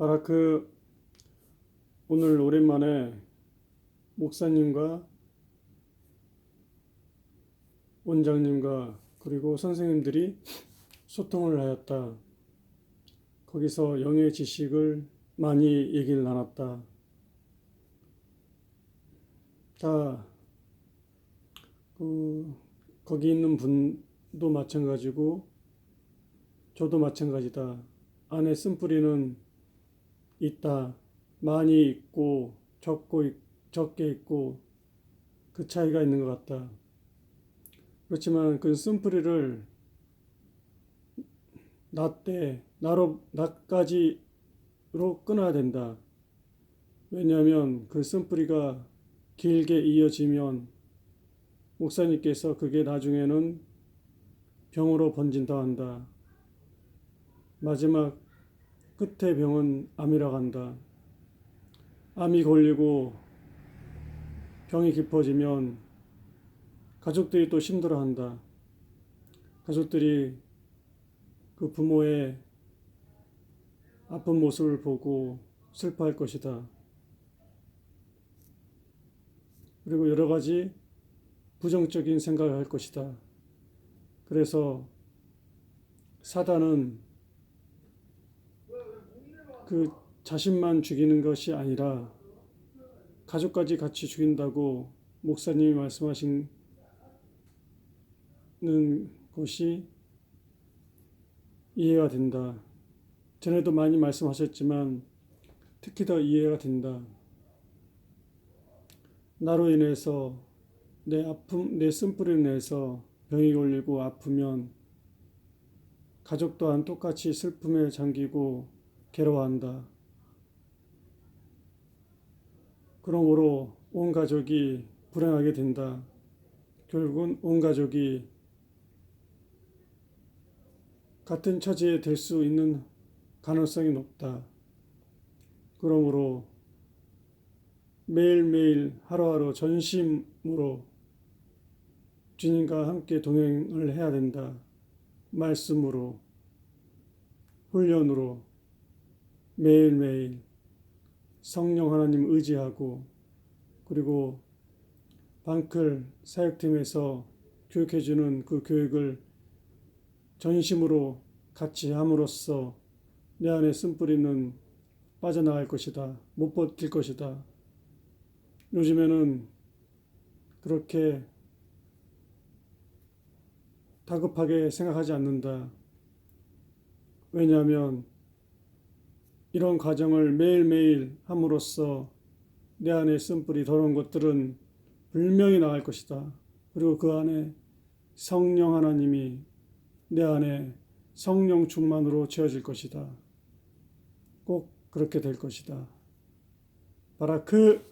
바라크 오늘 오랜만에 목사님과 원장님과 그리고 선생님들이 소통을 하였다. 거기서 영의 지식을 많이 얘기를 나눴다. 다, 그, 거기 있는 분도 마찬가지고, 저도 마찬가지다. 안에 쓴뿌리는 있다. 많이 있고, 적고, 있- 적게 있고, 그 차이가 있는 것 같다. 그렇지만 그 쓴뿌리를 나 때, 나로, 나까지로 끊어야 된다. 왜냐하면 그 쓴뿌리가 길게 이어지면 목사님께서 그게 나중에는 병으로 번진다 한다. 마지막 끝의 병은 암이라고 한다. 암이 걸리고 병이 깊어지면 가족들이 또 힘들어한다. 가족들이 그 부모의 아픈 모습을 보고 슬퍼할 것이다. 그리고 여러 가지 부정적인 생각을 할 것이다. 그래서 사단은 그 자신만 죽이는 것이 아니라 가족까지 같이 죽인다고 목사님이 말씀하시는 것이 이해가 된다. 전에도 많이 말씀하셨지만 특히 더 이해가 된다. 나로 인해서 내 아픔, 내 쓴뿌리로 인해서 병이 걸리고 아프면 가족 또한 똑같이 슬픔에 잠기고 괴로워한다. 그러므로 온 가족이 불행하게 된다. 결국은 온 가족이 같은 처지에 될 수 있는 가능성이 높다. 그러므로 매일매일 하루하루 전심으로 주님과 함께 동행을 해야 된다. 말씀으로, 훈련으로 매일매일 성령 하나님 의지하고 그리고 방클 사역팀에서 교육해주는 그 교육을 전심으로 같이 함으로써 내 안에 쓴뿌리는 빠져나갈 것이다. 못 버틸 것이다. 요즘에는 그렇게 다급하게 생각하지 않는다. 왜냐하면 이런 과정을 매일매일 함으로써 내 안에 쓴뿌리 더러운 것들은 분명히 나갈 것이다. 그리고 그 안에 성령 하나님이 내 안에 성령 충만으로 채워질 것이다. 꼭 그렇게 될 것이다. 바라 그